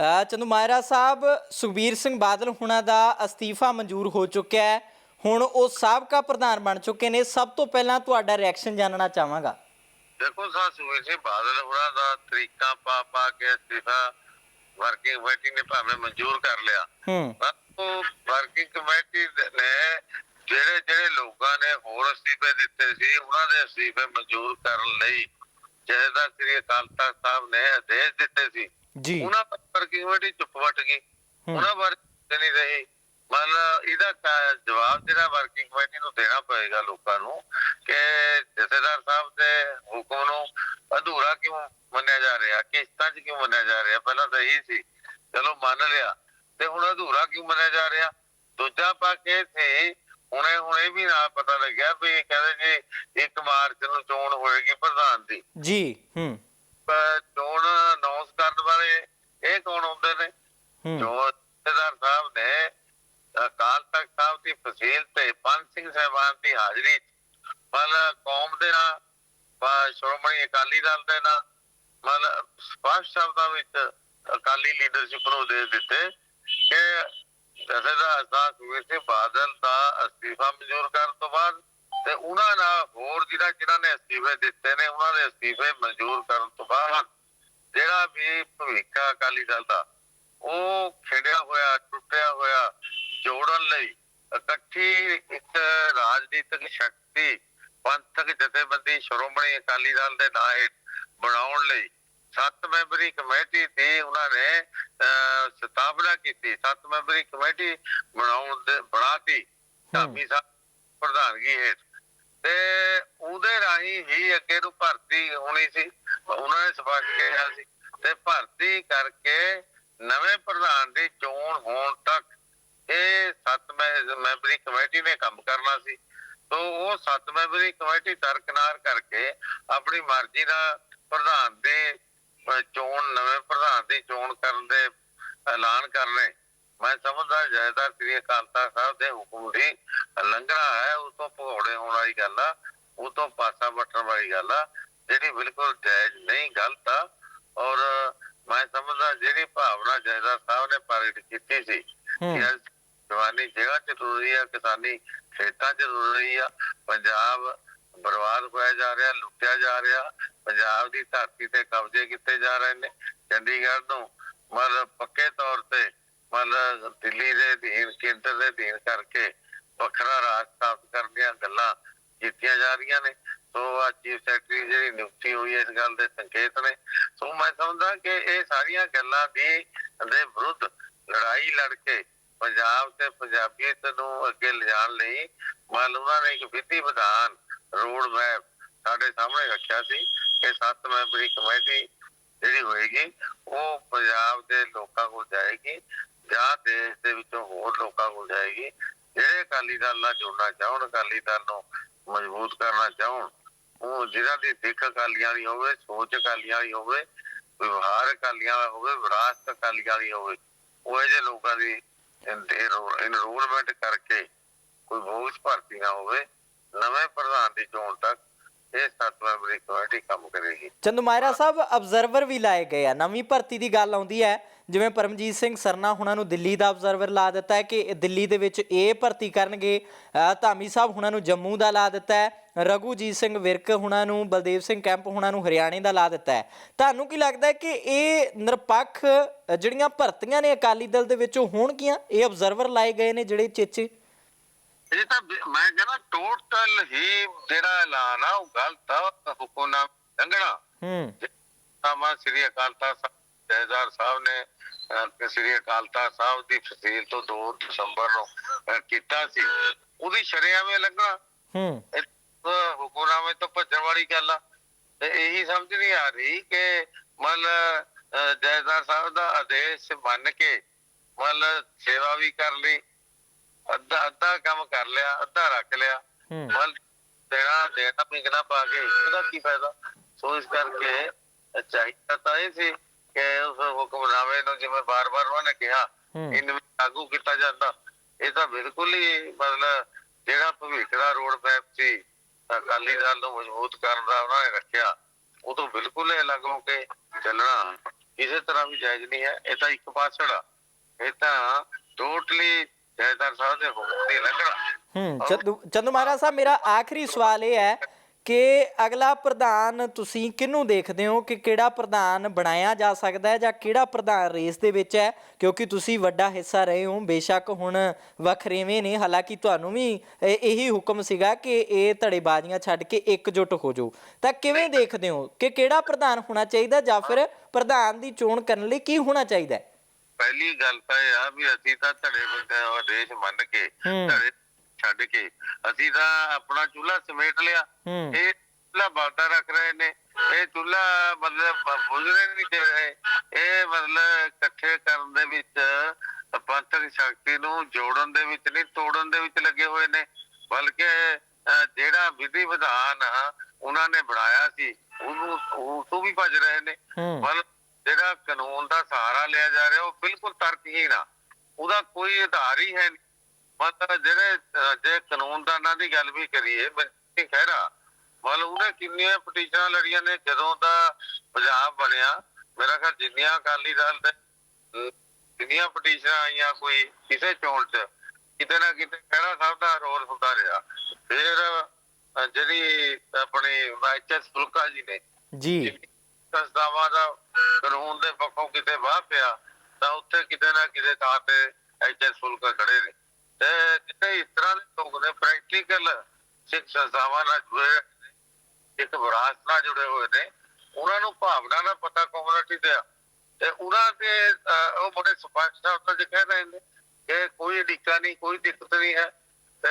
ਅ, ਚੰਦੂ ਮਾਇਰਾ ਸਾਹਿਬ ਸੁਖਬੀਰ ਸਿੰਘ ਬਾਦਲ ਹੁਣਾਂ ਦਾ ਅਸਤੀਫਾ ਮਨਜ਼ੂਰ ਹੋ ਚੁੱਕਿਆ ਹੈ। ਹੁਣ ਉਹ ਸਾਬਕਾ ਪ੍ਰਧਾਨ ਬਣ ਚੁੱਕੇ ਨੇ। ਸਭ ਤੋਂ ਪਹਿਲਾਂ ਤੁਹਾਡਾ ਰਿਐਕਸ਼ਨ ਜਾਣਨਾ ਚਾਹਾਂਗਾ। ਦੇਖੋ ਸਾ ਸੁਖਬੀਰ ਸਿੰਘ ਬਾਦਲ ਹੋਣਾ ਦਾ ਤਰੀਕਾ ਪਾ ਪਾ ਕੇ ਅਸਤੀਫਾ ਵਰਕਿੰਗ ਕਮੇਟੀ ਨੇ ਭਾਵੇਂ ਮਨਜ਼ੂਰ ਕਰ ਲਿਆ। ਹੂੰ। ਪਰ ਉਹ ਵਰਕਿੰਗ ਕਮੇਟੀ ਨੇ ਜਿਹੜੇ ਜਿਹੜੇ ਲੋਕਾਂ ਨੇ ਹੋਰ ਅਸਤੀਫੇ ਦਿੱਤੇ ਸੀ ਉਹਨਾਂ ਦੇ ਅਸਤੀਫੇ ਮਨਜ਼ੂਰ ਕਰਨ ਲਈ ਜਥੇਦਾਰ ਸ੍ਰੀ ਅਕਾਲ ਤਖਤ ਸਾਹਿਬ ਨੇ ਆਦੇਸ਼ ਦਿੱਤੇ ਸੀ। ਜੀ। ਉਹਨਾਂ ਪਰ ਕਮੇਟੀ ਚੁੱਪ ਵੱਟ ਗਈ। ਉਹਨਾਂ ਬਾਰੇ ਨਹੀਂ ਰਹੀ। ਮਤਲਬ ਇਹਦਾ ਜਵਾਬ ਜਿਹੜਾ ਵਰਕਿੰਗ ਕਮੇਟੀ ਨੂੰ ਦੇਣਾ ਪਏਗਾ ਲੋਕਾਂ ਨੂੰ ਕਿ ਜਥੇਦਾਰ ਸਾਹਿਬ ਦੇ ਹੁਕਮ ਨੂੰ ਅਧੂਰਾ ਕਿਉਂ ਮੰਨਿਆ ਜਾ ਰਿਹਾ? ਕਿਸ਼ਤਾਂ 'ਚ ਕਿਉਂ ਮੰਨਿਆ ਜਾ ਰਿਹਾ? ਪਹਿਲਾਂ ਤਾਂ ਇਹੀ ਸੀ। ਚਲੋ ਮੰਨ ਲਿਆ। ਤੇ ਹੁਣ ਅਧੂਰਾ ਕਿਉਂ ਮੰਨਿਆ ਜਾ ਰਿਹਾ? ਦੂਜਾ ਪੱਖ ਇਹ ਸੀ ਹੁਣੇ ਹੁਣੇ ਵੀ ਨਾ ਪਤਾ ਲੱਗਿਆ ਵੀ ਕਹਿੰਦੇ ਜੀ 1 ਮਾਰਚ ਨੂੰ ਚੋਣ ਹੋਏਗੀ ਪ੍ਰਧਾਨ ਦੀ। ਜੀ ਹੂੰ। ਪਰ ਚੋਣ ਇਹ ਕੌਣ ਹੁੰਦੇ ਨੇ? ਜੋ ਜਥੇਦਾਰ ਸਾਹਿਬ ਨੇ ਅਕਾਲ ਤਖਤ ਸਾਹਿਬ ਦੀ ਫਸੀਲ ਤੇ ਪੰਜ ਸਿੰਘ ਸਾਹਿਬਾਨ ਦੀ ਹਾਜ਼ਰੀ ਮਤਲਬ ਕੌਮ ਦੇ ਨਾਲ ਸ਼੍ਰੋਮਣੀ ਅਕਾਲੀ ਦਲ ਦੇ ਨਾਲ ਮਤਲਬ ਸਪਸ਼ਟ ਸ਼ਬਦਾਂ ਵਿੱਚ ਅਕਾਲੀ ਲੀਡਰਸ਼ਿਪ ਨੂੰ ਦੇ ਦਿੱਤੇ ਕਿ ਜਥੇਦਾਰ ਸਾਹਿਬ ਸੁਖਬੀਰ ਸਿੰਘ ਬਾਦਲ ਦਾ ਅਸਤੀਫਾ ਮਨਜ਼ੂਰ ਕਰਨ ਤੋਂ ਬਾਅਦ ਤੇ ਉਹਨਾਂ ਨਾਲ ਹੋਰ ਜਿਹੜਾ ਜਿਹਨਾਂ ਨੇ ਅਸਤੀਫੇ ਦਿੱਤੇ ਨੇ ਉਹਨਾਂ ਦੇ ਅਸਤੀਫੇ ਮਨਜ਼ੂਰ ਕਰਨ ਤੋਂ ਬਾਅਦ ਜਿਹੜਾ ਵੀ ਭਵਿੱਖ ਅਕਾਲੀ ਦਲ ਦਾ ਉਹ ਖੇਡਿਆ ਹੋਇਆ ਟੁੱਟਿਆ ਹੋਇਆ ਜੋੜਨ ਲਈ ਇਕੱਠੀ ਇੱਕ ਰਾਜਨੀਤਿਕ ਸ਼ਕਤੀ ਪੰਥਕ ਜਥੇਬੰਦੀ ਸ਼੍ਰੋਮਣੀ ਅਕਾਲੀ ਦਲ ਦੇ ਨਾਂ ਹੇਠ ਬਣਾਉਣ ਲਈ ਸੱਤ ਮੈਂਬਰੀ ਕਮੇਟੀ ਦੀ ਉਹਨਾਂ ਨੇ ਸਥਾਪਨਾ ਕੀਤੀ। ਸੱਤ ਮੈਂਬਰੀ ਕਮੇਟੀ ਬਣਾਉਣ ਦੇ ਬਣਾਤੀ। ਧਾਮੀ ਸਾਹਿਬ ਪ੍ਰਧਾਨਗੀ ਹੇਠ। ਤੇ ਉਹਦੇ ਰਾਹੀਂ ਹੀ ਅੱਗੇ ਨੂੰ ਭਰਤੀ ਹੋਣੀ ਸੀ। ਉਹਨਾਂ ਨੇ ਸਪਸ਼ਟ ਕਿਹਾ ਸੀ। ਤੇ ਭਰਤੀ ਕਰਕੇ ਨਵੇਂ ਪ੍ਰਧਾਨ ਦੀ ਚੋਣ ਹੋਣ ਤੱਕ ਇਹ ਸੱਤ ਮੈਂਬਰੀ ਕਮੇਟੀ ਨੇ ਕੰਮ ਕਰਨਾ ਸੀ। ਤੋਂ ਉਹ ਸੱਤ ਮੈਂਬਰੀ ਕਮੇਟੀ ਦਰਕਨਾਰ ਕਰਕੇ ਆਪਣੀ ਮਰਜ਼ੀ ਨਾਲ ਪ੍ਰਧਾਨ ਦੇ ਚੋਣ, ਨਵੇਂ ਪ੍ਰਧਾਨ ਦੀ ਚੋਣ ਕਰਨ ਦੇ ਐਲਾਨ ਕਰਨੇ। ਮੈਂ ਸਮਝਦਾ ਜੈਦਾਰ ਸ੍ਰੀ ਅਕਾਲ ਤਖਤ ਸਾਹਿਬ ਦੇ ਹੁਕਮ ਦੀ ਲੰਘਣਾ ਹੈ ਉਸ ਤੋਂ ਭਗੌੜੇ ਹੋਣ ਵਾਲੀ ਗੱਲ ਆ ਉਹ ਤੋਂ ਪਾਸਾ ਵੱਟਣ ਵਾਲੀ ਗੱਲ ਆ ਜਿਹੜੀ ਬਿਲਕੁਲ ਜਾਇਜ਼ ਨਹੀਂ ਗਲਤ ਆ ਔਰ ਮੈਂ ਸਮਝਦਾ ਜਿਹੜੀ ਭਾਵਨਾ ਜੈਦਾਰ ਸਾਹਿਬ ਨੇ ਪ੍ਰਗਟ ਕੀਤੀ ਸੀ ਹੂੰ। ਕਿ ਅੱਜ ਜਵਾਨੀ ਜਗ੍ਹਾ ਚ ਰੁਲ ਰਹੀ ਆ ਕਿਸਾਨੀ ਖੇਤਾਂ ਚ ਰਹੀ ਆ ਪੰਜਾਬ ਬਰਬਾਦ ਹੋਇਆ ਜਾ ਰਿਹਾ ਲੁੱਟਿਆ ਜਾ ਰਿਹਾ ਪੰਜਾਬ ਦੀ ਧਰਤੀ ਤੇ ਕਬਜ਼ੇ ਕੀਤੇ ਜਾ ਰਹੇ ਨੇ ਚੰਡੀਗੜ੍ਹ ਨੂੰ ਮਤਲਬ ਪੱਕੇ ਤੌਰ ਤੇ ਮਤਲਬ ਦਿੱਲੀ ਦੇ ਅਧੀਨ ਕੇਂਦਰ ਦੇ ਅਧੀਨ ਕਰਕੇ ਵੱਖਰਾ ਰਾਜ ਸਥਾਪਿਤ ਕਰਨ ਦੀਆਂ ਗੱਲਾਂ ਕੀਤੀਆਂ ਜਾ ਰਹੀਆਂ ਨੇ। ਸੋ ਆ ਚੀਫ ਸੈਕਟਰੀ ਜਿਹੜੀ ਨਿਯੁਕਤੀ ਹੋਈ ਹੈ, ਇਸ ਗੱਲ ਦੇ ਸੰਕੇਤ ਨੇ। ਸੋ ਮੈਂ ਸਮਝਦਾ ਕਿ ਇਹ ਸਾਰੀਆਂ ਗੱਲਾਂ ਦੀ ਦੇ ਵਿਰੁੱਧ ਲੜਾਈ ਲੜ ਕੇ ਪੰਜਾਬ ਤੇ ਪੰਜਾਬੀਅਤ ਨੂੰ ਅੱਗੇ ਲਿਜਾਣ ਲਈ ਮੰਨ ਉਹਨਾਂ ਨੇ ਇੱਕ ਵਿਧੀ ਵਿਧਾਨ, ਰੋਡ ਮੈਪ ਸਾਡੇ ਸਾਹਮਣੇ ਰੱਖਿਆ ਸੀ ਕਿ ਸੱਤ ਮੈਂਬਰੀ ਕਮੇਟੀ ਜਿਹੜੀ ਹੋਏਗੀ, ਉਹ ਪੰਜਾਬ ਦੇ ਲੋਕਾਂ ਕੋਲ ਜਾਏਗੀ। ਜਾਂ ਦੇਸ਼ ਦੇ ਵਿੱਚੋਂ ਹੋਰ ਲੋਕਾਂ ਕੋਲ ਜਾਏਗੀ, ਜਿਹੜੇ ਅਕਾਲੀ ਦਲ ਨਾਲ ਜੁੜਨਾ ਚਾਹਣ, ਅਕਾਲੀ ਦਲ ਨੂੰ ਮਜ਼ਬੂਤ ਕਰਨਾ ਚਾਹਣ, ਉਹ ਜਿਹਨਾਂ ਦੀ ਦਿੱਖ ਅਕਾਲੀਆਂ ਦੀ ਹੋਵੇ, ਸੋਚ ਅਕਾਲੀਆਂ ਦੀ ਹੋਵੇ, ਵਿਵਹਾਰ ਅਕਾਲੀਆਂ ਦਾ ਹੋਵੇ, ਵਿਰਾਸਤ ਅਕਾਲੀਆਂ ਦੀ ਹੋਵੇ, ਉਹ ਇਹਦੇ ਲੋਕਾਂ ਦੀ ਇਨਰੋਲਮੈਂਟ ਕਰਕੇ ਕੋਈ ਬੋਝ ਭਰਤੀ ਨਾ ਹੋਵੇ, ਨਵੇਂ ਪ੍ਰਧਾਨ ਦੀ ਚੋਣ ਤੱਕ ਇਹ ਸੱਤ ਮੈਂਬਰੀ ਕਮੇਟੀ ਕੰਮ ਕਰੇਗੀ। ਚੰਦੂ ਮਾਇਰਾ ਸਾਹਿਬ ਅਬਜ਼ਰਵਰ ਵੀ ਲਾਏ ਗਏ ਆ, ਨਵੀਂ ਭਰਤੀ ਦੀ ਗੱਲ ਆਉਂਦੀ ਹੈ। ਜਿਵੇਂ ਪਰਮਜੀਤ ਸਿੰਘ ਸਰਨਾ ਹੁਣਾਂ ਨੂੰ ਦਿੱਲੀ ਦਾ ਅਬਜ਼ਰਵਰ ਲਾ ਦਿੱਤਾ ਹੈ ਕਿ ਦਿੱਲੀ ਦੇ ਵਿੱਚ ਇਹ ਭਰਤੀ ਕਰਨਗੇ। ਧਾਮੀ ਸਾਹਿਬ ਹੁਣਾਂ ਨੂੰ ਜੰਮੂ ਦਾ ਲਾ ਦਿੱਤਾ ਹੈ। ਰਘੂਜੀਤ ਸਿੰਘ ਵਿਰਕ ਹੁਣਾਂ ਨੂੰ ਬਲਦੇਵ ਸਿੰਘ ਕੈਂਪ ਹੁਣਾਂ ਨੂੰ ਹਰਿਆਣੇ ਦਾ ਲਾ ਦਿੱਤਾ ਹੈ। ਤੁਹਾਨੂੰ ਕੀ ਲੱਗਦਾ ਹੈ ਕਿ ਇਹ ਨਿਰਪੱਖ ਜਿਹੜੀਆਂ ਭਰਤੀਆਂ ਨੇ ਅਕਾਲੀ ਦਲ ਦੇ ਵਿੱਚੋਂ ਹੋਣਗੀਆਂ ਇਹ ਅਬਜ਼ਰਵਰ ਲਾਏ ਗਏ ਨੇ ਜਿਹੜੇ ਚੇਚੇ? ਇਹ ਤਾਂ ਮੈਂ ਕਹਿੰਦਾ ਟੋਟਲ ਹੀ ਜਿਹੜਾ ਐਲਾਨ ਆ ਉਹ ਗਲਤ ਆ ਹੁਕਮਨਾਮਾ ਲੰਘਣਾ। ਹੂੰ। ਤਾਮਾ ਸ੍ਰੀ ਅਕਾਲ ਤਖਤ ਜੈਦਾਰ ਸਾਹਿਬ ਨੇ ਸ੍ਰੀ ਅਕਾਲ ਤਖਤ ਸਾਹਿਬ ਦੀ ਫਸੀਲ ਤੋਂ 2 ਦਸੰਬਰ ਨੂੰ ਕੀਤਾ ਸੀ। ਉਹਦੀ ਸ਼ਰਿਆਵੇਂ ਲੱਗਣਾ ਹੂੰ। ਹੁਕਮਨਾਮੇ ਤੋਂ ਭੱਜਣ ਵਾਲੀ ਗੱਲ ਆ। ਤੇ ਇਹੀ ਸਮਝ ਨਹੀਂ ਆ ਰਹੀ ਕਿ ਮਤਲਬ ਜੈਦਾਰ ਸਾਹਿਬ ਦਾ ਆਦੇਸ਼ ਮੰਨ ਕੇ ਮਤਲਬ ਸੇਵਾ ਵੀ ਕਰ ਲਈ ਅੱਧਾ ਅੱਧਾ ਕੰਮ ਕਰ ਲਿਆ ਅੱਧਾ ਰੱਖ ਲਿਆ। ਮਲ ਦੇਣਾ ਦੇਣਾ ਪਿੰਗਣਾ ਪਾ ਕੇ ਉਹਦਾ ਕੀ ਫਾਇਦਾ? ਸੋ ਇਸ ਕਰਕੇ ਚਾਹੀਦਾ ਤਾਂ ਇਹ ਸੀ ਕਿ ਉਸ ਹੁਕਮਨਾਮੇ ਨੂੰ ਜਿਵੇਂ ਬਾਰ-ਬਾਰ ਉਹਨਾਂ ਨੇ ਕਿਹਾ ਇਹਨੂੰ ਲਾਗੂ ਕੀਤਾ ਜਾਂਦਾ। ਇਹ ਤਾਂ ਬਿਲਕੁਲ ਹੀ ਮਤਲਬ ਜਿਹੜਾ ਭਵਿੱਖ ਦਾ ਰੋਡ ਮੈਪ ਸੀ ਅਕਾਲੀ ਦਲ ਨੂੰ ਮਜ਼ਬੂਤ ਕਰਨ ਦਾ ਉਹਨਾਂ ਨੇ ਰੱਖਿਆ। ਉਹ ਤੋਂ ਬਿਲਕੁਲ ਹੀ ਅਲੱਗ ਹੋ ਕੇ ਚੱਲਣਾ ਕਿਸੇ ਤਰ੍ਹਾਂ ਵੀ ਜਾਇਜ਼ ਨਹੀਂ ਹੈ। ਇਹ ਤਾਂ ਇੱਕ ਪਾਸੜ ਇਹ ਤਾਂ ਟੋਟਲੀ ਜੈਦਾਰ ਸਾਹਿਬ ਦੇ ਹੁਕਮ ਦੀ ਲੱਗਣਾ ਹੂੰ ਚੰਦੂ ਚੰਦੂ ਮਹਾਰਾਜ ਸਾਹਿਬ ਮੇਰਾ ਆਖਰੀ ਸਵਾਲ ਇਹ ਹੈ ਕਿ ਅਗਲਾ ਪ੍ਰਧਾਨ ਤੁਸੀਂ ਕਿਹਨੂੰ ਦੇਖਦੇ ਹੋ ਕਿ ਕਿਹੜਾ ਪ੍ਰਧਾਨ ਬਣਾਇਆ ਜਾ ਸਕਦਾ ਹੈ ਜਾਂ ਕਿਹੜਾ ਪ੍ਰਧਾਨ ਰੇਸ ਦੇ ਵਿੱਚ ਹੈ? ਕਿਉਂਕਿ ਤੁਸੀਂ ਵੱਡਾ ਹਿੱਸਾ ਰਹੇ ਹੋ ਬੇਸ਼ੱਕ ਹੁਣ ਵੱਖਰੇਵੇਂ ਨੇ। ਹਾਲਾਂਕਿ ਤੁਹਾਨੂੰ ਵੀ ਇਹ- ਹੁਕਮ ਸੀਗਾ ਕਿ ਇਹ ਧੜੇਬਾਜ਼ੀਆਂ ਛੱਡ ਕੇ ਇਕਜੁੱਟ ਹੋ ਜਾਓ। ਤਾਂ ਕਿਵੇਂ ਦੇਖਦੇ ਹੋ ਕਿ ਕਿਹੜਾ ਪ੍ਰਧਾਨ ਹੋਣਾ ਚਾਹੀਦਾ ਜਾਂ ਫਿਰ ਪ੍ਰਧਾਨ ਦੀ ਚੋਣ ਕਰਨ ਲਈ ਕੀ ਹੋਣਾ ਚਾਹੀਦਾ ਹੈ? ਪਹਿਲੀ ਗੱਲ ਤਾਂ ਇਹ ਆ ਵੀ ਅਸੀਂ ਤਾਂ ਧੜੇ ਬੰਦੇ ਦੇਸ਼ ਮੰਨ ਕੇ। ਧੜੇ ਛੱਡ ਕੇ ਅਸੀਂ ਤਾਂ ਆਪਣਾ ਚੁੱਲ੍ਹਾ ਸਮੇਟ ਲਿਆ। ਹੂੰ। ਇਹ ਚੁੱਲ੍ਹਾ ਬਾਲਦਾ ਰੱਖ ਰਹੇ ਨੇ। ਇਹ ਚੁੱਲ੍ਹਾ ਮਤਲਬ ਬੁਝਰੇ ਨਹੀਂ ਦੇ ਰਹੇ ਇਹ ਮਤਲਬ ਇਕੱਠੇ ਕਰਨ ਦੇ ਵਿੱਚ ਪੰਥਕ ਸ਼ਕਤੀ ਨੂੰ ਜੋੜਨ ਦੇ ਵਿੱਚ ਨਹੀਂ ਤੋੜਨ ਦੇ ਵਿੱਚ ਲੱਗੇ ਹੋਏ ਨੇ। ਬਲਕਿ ਜਿਹੜਾ ਵਿਧੀ ਵਿਧਾਨ ਉਹਨਾਂ ਨੇ ਬਣਾਇਆ ਸੀ ਉਹਨੂੰ ਉਹ ਤੋਂ ਵੀ ਭੱਜ ਰਹੇ ਨੇ। ਮਤਲਬ ਜਿਹੜਾ ਕਾਨੂੰਨ ਦਾ ਸਹਾਰਾ ਲਿਆ ਜਾ ਰਿਹਾ ਉਹ ਬਿਲਕੁਲ ਤਰਕਹੀਣ ਆ। ਉਹਦਾ ਕੋਈ ਆਧਾਰ ਹੀ ਹੈ ਨਹੀਂ ਮਤਲਬ ਜਿਹੜੇ ਅਹ, ਜੇ ਕਾਨੂੰਨਦਾਨਾਂ ਦੀ ਗੱਲ ਵੀ ਕਰੀਏ ਮੈਂ ਖਹਿਰਾ ਮਤਲਬ ਉਹਨੇ ਕਿੰਨੀਆਂ ਪਟੀਸ਼ਨਾਂ ਲੜੀਆਂ ਨੇ ਜਦੋਂ ਦਾ ਪੰਜਾਬ ਬਣਿਆ ਮੇਰਾ ਖਿਆਲ ਜਿੰਨੀਆਂ ਅਕਾਲੀ ਦਲ ਦੇ ਅਹ, ਜਿੰਨੀਆਂ ਪਟੀਸ਼ਨਾਂ ਆਈਆਂ ਕੋਈ ਕਿਸੇ ਚੋਣ 'ਚ ਕਿਤੇ ਨਾ ਕਿਤੇ ਖਹਿਰਾ ਸਾਹਿਬ ਦਾ ਰੋਲ ਹੁੰਦਾ ਰਿਹਾ। ਫਿਰ ਅਹ, ਜਿਹੜੀ ਆਪਣੀ ਐਚਐਸ ਫੁਲਕਾ ਜੀ ਨੇ ਜੀ। ਸੰਸਥਾਵਾਂ ਦਾ ਕਾਨੂੰਨ ਦੇ ਪੱਖੋਂ ਕਿਤੇ ਵਾਹ ਪਿਆ ਤਾਂ ਉੱਥੇ ਕਿਤੇ ਨਾ ਕਿਤੇ ਥਾਂ ਤੇ ਐਚਐਸ ਫੁਲਕਾ ਖੜੇ ਨੇ। ਜਿਹੜੇ ਇਸ ਤਰ੍ਹਾਂ ਦੇ ਲੋਕ ਨੇ ਪ੍ਰੈਕਟੀਕਲ ਸਿੱਖ ਸੰਸਥਾਵਾਂ ਨਾਲ ਜੁੜੇ ਇੱਕ ਵਿਰਾਸਤ ਨਾਲ ਜੁੜੇ ਹੋਏ ਨੇ, ਉਹਨਾਂ ਨੂੰ ਭਾਵਨਾ ਦਾ ਪਤਾ ਕਮਿਊਨਿਟੀ ਦੇ ਤੇ ਉਹਨਾਂ ਦੇ ਉਹ ਬੜੇ ਸਪਸ਼ਟ ਸ਼ਬਦਾਂ 'ਚ ਕਹਿ ਰਹੇ ਨੇ ਕਿ ਕੋਈ ਅੜਿੱਕਾ ਨਹੀਂ, ਕੋਈ ਦਿੱਕਤ ਨਹੀਂ ਹੈ। ਤੇ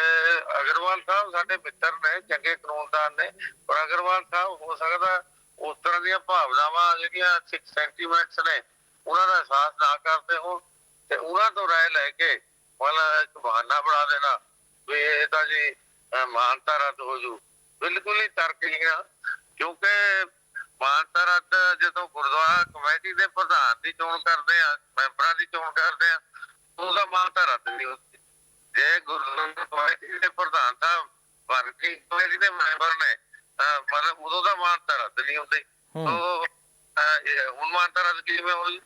ਅਗਰਵਾਲ ਸਾਹਿਬ ਸਾਡੇ ਮਿੱਤਰ ਨੇ, ਚੰਗੇ ਕਾਨੂੰਨਦਾਨ ਨੇ, ਪਰ ਅਗਰਵਾਲ ਸਾਹਿਬ ਹੋ ਸਕਦਾ ਉਸ ਤਰ੍ਹਾਂ ਦੀਆਂ ਭਾਵਨਾਵਾਂ ਜਿਹੜੀਆਂ ਸਿੱਖ ਸੈਂਟੀਮੈਂਟਸ ਨੇ, ਉਹਨਾਂ ਦਾ ਅਹਿਸਾਸ ਨਾ ਕਰਦੇ ਹੋ ਤੇ ਉਹਨਾਂ ਤੋਂ ਰਾਏ ਲੈ ਕੇ ਮਤਲਬ ਇੱਕ ਬਹਾਨਾ ਬਣਾ ਦੇਣਾ ਵੀ ਇਹ ਤਾਂ ਜੀ ਮਾਨਤਾ ਰੱਦ ਹੋ ਜੂ। ਬਿਲਕੁਲ ਹੀ ਤਰਕਹੀਣ ਆ ਕਿਉਂਕਿ ਮਾਨਤਾ ਰੱਦ ਜਦੋਂ ਗੁਰਦੁਆਰਾ ਕਮੇਟੀ ਦੇ ਪ੍ਰਧਾਨ ਦੀ ਚੋਣ ਕਰਦੇ ਆ ਮੈਂਬਰਾਂ ਦੀ ਚੋਣ ਕਰਦੇ ਆ ਉਹਦਾ ਮਾਨਤਾ ਰੱਦ ਨਹੀਂ ਹੁੰਦੀ। ਜੇ ਗੁਰਦੁਆਰਾ ਕਮੇਟੀ ਦੇ ਪ੍ਰਧਾਨ ਸਾਹਿਬ ਵਰਕੀ ਕਮੇਟੀ ਦੇ ਮੈਂਬਰ ਨੇ ਮਤਲਬ ਉਦੋਂ ਦਾ ਮਾਨਤਾ ਰੱਦ ਨਹੀਂ ਹੁੰਦੀ। ਇਹ ਹੁਣ ਮਾਨਤਾ ਰੱਦ ਕਿਵੇਂ ਹੋਈ?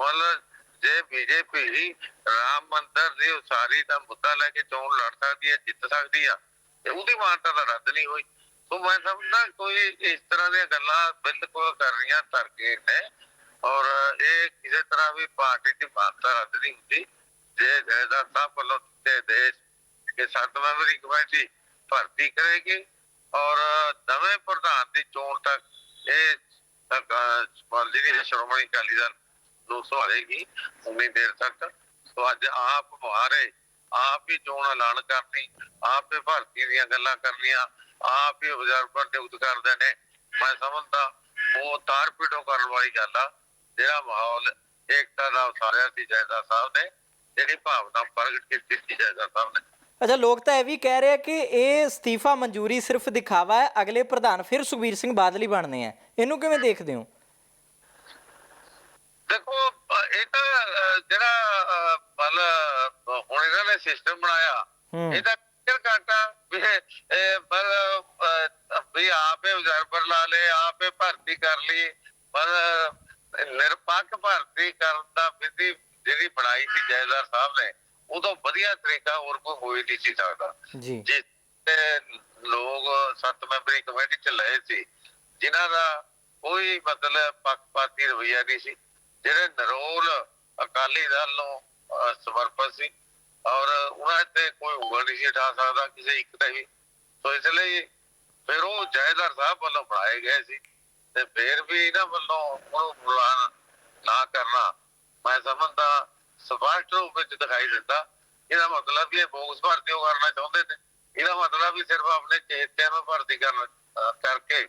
ਮਤਲਬ ਜੇ ਬੀਜੇਪੀ ਰਾਮ ਮੰਦਰ ਦੀ ਉਸਾਰੀ ਦਾ ਮੁੱਦਾ ਲੈ ਕੇ ਚੋਣ ਲੜ ਸਕਦੀ ਹੈ, ਜਿੱਤ ਸਕਦੀ ਆ, ਤੇ ਉਹਦੀ ਮਾਨਤਾ ਦਾ ਰੱਦ ਨਹੀਂ ਹੋਈ। ਸੋ ਮੈਂ ਸਮਝਦਾ ਕੋਈ ਇਸ ਤਰ੍ਹਾਂ ਦੀਆਂ ਗੱਲਾਂ ਬਿਲਕੁਲ ਕਰ ਰਹੀਆਂ ਤਰਕੇ ਨੇ, ਔਰ ਇਹ ਕਿਸੇ ਤਰ੍ਹਾਂ ਵੀ ਪਾਰਟੀ ਦੀ ਮਾਨਤਾ ਰੱਦ ਨਹੀਂ ਹੁੰਦੀ। ਜੇ ਜੈਦਾਰ ਸਾਹਿਬ ਵੱਲੋਂ ਤੇ ਦੇਸ਼ ਕੇ ਸੱਤ ਮੈਂਬਰੀ ਕਮੇਟੀ ਭਰਤੀ ਕਰੇਗੀ, ਔਰ ਨਵੇਂ ਪ੍ਰਧਾਨ ਦੀ ਚੋਣ ਤੱਕ ਇਹ ਸਮਾਲੀ ਦੀ ਸ਼੍ਰੋਮਣੀ ਅਕਾਲੀ ਦਲ ਨੂੰ ਸਹਾਰੇਗੀ ਉਨੀ ਦੇਰ ਤੱਕ। ਸੋ ਅੱਜ ਆਪ ਮੁਹਾਰੇ, ਆਪ ਹੀ ਚੋਣ ਐਲਾਨ ਕਰਨੀ, ਆਪ ਹੀ ਭਰਤੀ ਦੀਆਂ ਗੱਲਾਂ ਕਰਨੀਆਂ, ਆਪ ਹੀ ਅਬਜ਼ਰਵਰ ਨਿਯੁਕਤ ਕਰਦੇ ਨੇ। ਮੈਂ ਸਮਝਦਾ, ਉਹ ਤਾਰ ਪੀੜੋ ਕਰਨ ਵਾਲੀ ਗੱਲ ਆ, ਜਿਹੜਾ ਮਾਹੌਲ ਏਕਤਾ ਦਾ ਉਸਾਰਿਆ ਸੀ ਜੈਦਾ ਸਾਹਿਬ ਨੇ, ਜਿਹੜੀ ਭਾਵਨਾ ਪ੍ਰਗਟ ਕੀਤੀ ਸੀ ਜੈਦਾ ਸਾਹਿਬ ਨੇ। ਅੱਛਾ, ਲੋਕ ਤਾਂ ਇਹ ਵੀ ਕਹਿ ਰਹੇ ਆ ਕਿ ਇਹ ਅਸਤੀਫਾ ਮਨਜ਼ੂਰੀ ਸਿਰਫ ਦਿਖਾਵਾ ਹੈ, ਅਗਲੇ ਪ੍ਰਧਾਨ ਫਿਰ ਸੁਖਬੀਰ ਸਿੰਘ ਬਾਦਲ ਹੀ ਬਣਨੇ ਆ। ਇਹਨੂੰ ਕਿਵੇਂ ਦੇਖਦੇ ਹੋ? ਦੇਖੋ ਇਹ ਤਾਂ ਜਿਹੜਾ ਮਤਲਬ ਹੁਣ ਇਹਨਾਂ ਨੇ ਸਿਸਟਮ ਬਣਾਇਆ। ਇਹ ਤਾਂ ਕਿਰ ਘਾਟਾ ਵੀ ਅ, ਵੀ ਆਪੇ ਅਬਜ਼ਰਵਰ ਲਾ ਲੇ ਆਪੇ ਭਰਤੀ ਕਰ ਲਈ ਪਰ ਨਿਰਪੱਖ ਭਰਤੀ ਕਰਨ ਦਾ ਵਿਧੀ ਜਿਹੜੀ ਬਣਾਈ ਸੀ ਜੈਦਾਰ ਸਾਹਿਬ ਨੇ ਉਦੋਂ ਵਧੀਆ ਤਰੀਕਾ ਹੋਰ ਕੋਈ ਹੋ ਹੀ ਨਹੀਂ ਸੀ ਸਕਦਾ। ਜੀ। ਜਿਸ ਤੇ ਲੋਕ ਸੱਤ ਮੈਂਬਰੀ ਕਮੇਟੀ ਚ ਲਏ ਸੀ ਜਿਨ੍ਹਾਂ ਦਾ ਕੋਈ ਮਤਲਬ ਪੱਖਪਾਤੀ ਰਵਈਆ ਨਹੀਂ ਸੀ। ਜਿਹੜੇ ਨਰੋਲ ਅਕਾਲੀ ਦਲ ਨੂੰ ਸਮਰਪਿਤ ਸੀ ਔਰ ਉਹਨਾਂ ਤੇ ਕੋਈ ਉਂਗਲ ਨਹੀਂ ਉਠਾ ਸਕਦਾ ਕਿਸੇ ਇੱਕ ਤੇ ਵੀ। ਸੋ ਇਸ ਲਈ ਫਿਰ ਉਹ ਜੈਦਾਰ ਸਾਹਿਬ ਵੱਲੋਂ ਬਣਾਏ ਗਏ ਸੀ ਤੇ ਫਿਰ ਵੀ ਇਹਨਾਂ ਵੱਲੋਂ ਉਹਨੂੰ ਬੁਲਾਉਣ ਨਾ ਕਰਨਾ ਮੈਂ ਸਮਝਦਾ ਸਪਸ਼ਟ ਰੂਪ ਵਿੱਚ ਦਿਖਾਈ ਦਿੰਦਾ। ਇਹਦਾ ਮਤਲਬ ਵੀ ਇਹ ਬੋਗਸ ਭਰਤੀ ਉਹ ਕਰਨਾ ਚਾਹੁੰਦੇ ਨੇ। ਇਹਦਾ ਮਤਲਬ ਵੀ ਸਿਰਫ ਆਪਣੇ ਚੇਤਿਆਂ ਨੂੰ ਭਰਤੀ ਕਰਨ ਕਰਕੇ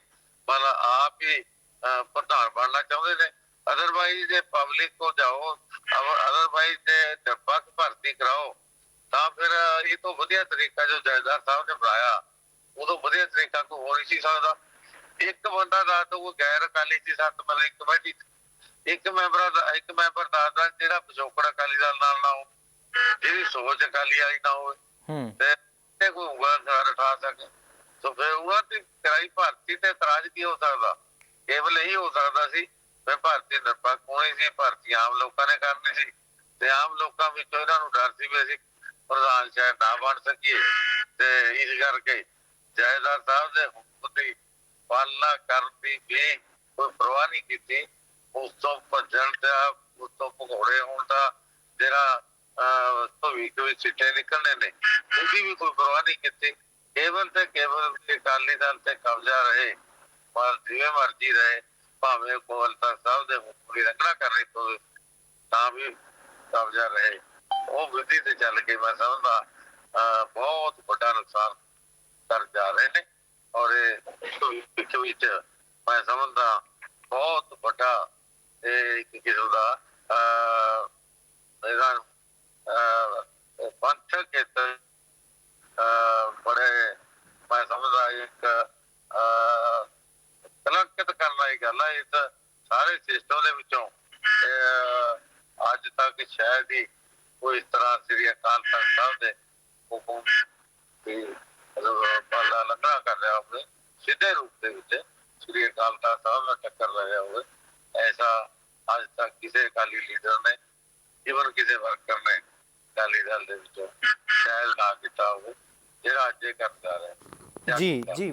ਮਤਲਬ ਆਪ ਹੀ ਪ੍ਰਧਾਨ ਬਣਨਾ ਚਾਹੁੰਦੇ ਨੇ। ਅਦਰਵਾਈਜ਼ ਜੇ ਪਬਲਿਕ ਕੋ ਜਾਓ ਅਦਰਵਾਈਜ਼ ਜੇ ਨਿਰਪੱਖ ਭਰਤੀ ਕਰਾਓ ਤਾਂ ਫਿਰ ਇਹ ਤੋਂ ਵਧੀਆ ਤਰੀਕਾ ਜੋ ਜੈਦਾਰ ਸਾਹਿਬ ਨੇ ਬਣਾਇਆ ਉਦੋਂ ਵਧੀਆ ਤਰੀਕਾ ਕੋਈ ਹੋ ਨਹੀਂ ਸੀ ਸਕਦਾ। ਇੱਕ ਬੰਦਾ ਦਾ ਤਾਂ ਉਹ ਗੈਰ ਅਕਾਲੀ ਸੀ ਸੱਤ ਮਤਲਬ ਇੱਕ ਕਮੇਟੀ ਇੱਕ ਮੈਂਬਰ ਦਾ ਇੱਕ ਮੈਂਬਰ ਦਾ ਜਿਹੜਾ ਪਿਛੋਕੜ ਅਕਾਲੀ ਦਲ ਨਾਲ ਨਾ ਹੋ ਇਹਦੀ ਸੋਚ ਅਕਾਲੀ ਵਾਲੀ ਨਾ ਹੋਵੇ ਹੂੰ। ਤੇ ਤੇ ਕੋਈ ਉਂਗਲ ਨਾ ਉਠਾ ਸਕੇ। ਸੋ ਫਿਰ ਉਹਨਾਂ ਦੀ ਕਰਾਈ ਭਰਤੀ ਤੇ ਇਤਰਾਜ਼ ਕੀ ਹੋ ਸਕਦਾ? ਕੇਵਲ ਇਹੀ ਹੋ ਸਕਦਾ ਸੀ ਮੈਂ ਭਾਰਤੀ ਨਿਰਪੱਖ ਹੋਣੀ ਸੀ? ਭਰਤੀ ਆਮ ਲੋਕਾਂ ਨੇ ਕਰਨੀ ਸੀ। ਤੇ ਆਮ ਲੋਕਾਂ ਵਿੱਚੋਂ ਇਹਨਾਂ ਨੂੰ ਡਰ ਸੀ ਵੀ ਅਸੀਂ ਪ੍ਰਧਾਨ ਸ਼ਾਇਦ ਨਾ ਬਣ ਸਕੀਏ। ਤੇ ਇਸ ਕਰਕੇ ਜਾਇਦਾਦ ਸਾਹਿਬ ਦੇ ਹੁਕਮ ਦੀ ਪਾਲਣਾ ਕਰਨ ਦੀ ਵੀ ਕੋਈ ਪਰਵਾਹ ਨਹੀਂ ਕੀਤੀ। ਉਸ ਤੋਂ ਭੱਜਣ ਦਾ ਉਸ ਤੋਂ ਭਗੌੜੇ ਹੋਣ ਦਾ ਜਿਹੜਾ ਅਹ, ਭਵਿੱਖ ਵਿੱਚ ਸਿੱਟੇ ਨਿਕਲਣੇ ਨੇ ਉਹਦੀ ਵੀ ਕੋਈ ਪਰਵਾਹ ਨਹੀਂ ਕੀਤੀ। ਕੇਵਲ ਤੇ ਕੇਵਲ ਅਕਾਲੀ ਦਲ ਤੇ ਕਬਜ਼ਾ ਰਹੇ ਪਰ ਜਿਵੇਂ ਮਰਜ਼ੀ ਰਹੇ ਭਾਵੇਂ ਕੋਲ ਸਾਹਿਬ ਦੇ ਹੁਕਮ ਦੀ ਰੰਗਣਾ ਕਰਨੀ ਪਵੇ ਤਾਂ ਵੀ ਕਬਜ਼ਾ ਰਹੇ। ਉਹ ਵਿਧੀ ਤੇ ਚੱਲ ਕੇ ਮੈਂ ਸਮਝਦਾ ਅਹ, ਬਹੁਤ ਵੱਡਾ ਨੁਕਸਾਨ ਕਰ ਜਾ ਰਹੇ ਨੇ। ਔਰ ਇਹ ਵਿੱਚ ਮੈਂ ਸਮਝਦਾ ਬਹੁਤ ਵੱਡਾ ਇਹ ਇੱਕ ਕਿਸਮ ਦਾ ਅਹ, ਇਹਦਾ ਅਹ, ਪੰਥਕ ਖੇਤਰ ਅਹ, ਬੜੇ ਮੈਂ ਸਮਝਦਾ ਇੱਕ ਅਹ, ਕਲੰਕਿਤ ਕਰਨ ਵਾਲੀ ਗੱਲ ਹੈ ਇਸ ਸਾਰੇ ਸਿਸਟਮ ਦੇ ਵਿੱਚੋਂ ਅਹ, ਅੱਜ ਤੱਕ ਸ਼ਾਇਦ ਹੀ ਕੋਈ ਇਸ ਤਰ੍ਹਾਂ ਸ੍ਰੀ ਅਕਾਲ ਤਖਤ ਸਾਹਿਬ ਦੇ ਹੁਕਮ ਦੀ ਪਾਲਾ ਲੰਘਣਾ ਕਰ ਰਿਹਾ ਹੋਵੇ ਸਿੱਧੇ ਰੂਪ ਦੇ ਵਿੱਚ ਸ੍ਰੀ ਅਕਾਲ ਤਖਤ ਸਾਹਿਬ ਨਾਲ ਟੱਕਰ ਰਿਹਾ ਹੋਵੇ। ਐਸਾ ਅੱਜ ਤੱਕ ਕਿਸੇ ਅਕਾਲੀ ਲੀਡਰ ਨੇ ਜੀਵਨ ਕਿਸੇ ਵਰਕਰ ਨੇ ਅਕਾਲੀ ਦਲ ਦੇ ਵਿੱਚੋਂ ਸ਼ਾਇਦ ਨਾ ਕੀਤਾ ਹੋਵੇ ਜਿਹੜਾ ਅੱਜ ਇਹ ਕਰਦਾ ਰਿਹਾ ਜੀ ਜੀ।